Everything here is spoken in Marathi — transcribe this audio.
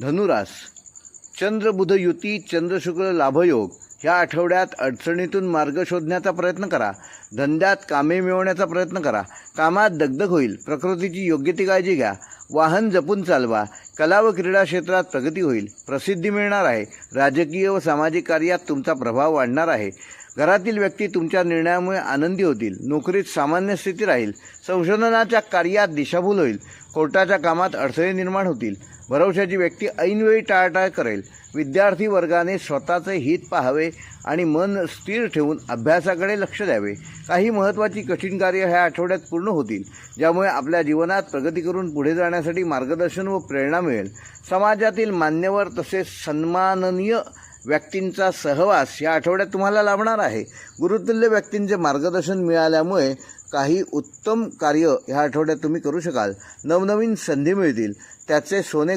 धनुरास चंद्रबुध युती चंद्रशुक्ल लाभयोग ह्या आठवड्यात अडचणीतून मार्ग शोधण्याचा प्रयत्न करा. धंद्यात कामे मिळवण्याचा प्रयत्न करा. कामात दगदग होईल. प्रकृतीची योग्य ती काळजी घ्या. वाहन जपून चालवा. कला व क्रीडा क्षेत्रात प्रगती होईल. प्रसिद्धी मिळणार आहे. राजकीय व सामाजिक कार्यात तुमचा प्रभाव वाढणार आहे. घरातील व्यक्ती तुमच्या निर्णयामुळे आनंदी होतील. नोकरीत सामान्य स्थिती राहील. संशोधनाच्या कार्यात दिशाभूल होईल. कोर्टाच्या कामात अडथळे निर्माण होतील. भरवशाची व्यक्ती ऐनवेळी टाळाटाळ करेल. विद्यार्थी वर्गाने स्वतःचे हित पाहावे आणि मन स्थिर ठेवून अभ्यासाकडे लक्ष द्यावे. काही महत्त्वाची कठीण कार्य ह्या आठवड्यात पूर्ण होतील ज्यामुळे आपल्या जीवनात प्रगती करून पुढे जाण्यासाठी मार्गदर्शन व प्रेरणा मिळेल. समाजातील मान्यवर तसेच सन्माननीय व्यक्तींचा सहवास या आठवड्यात तुम्हाला लाभणार आहे. गुरुतुल्य व्यक्तींचे मार्गदर्शन मिळाल्यामुळे काही उत्तम कार्य ह्या आठवड्यात तुम्ही करू शकाल. नवनवीन संधी मिळतील. त्याचे सोने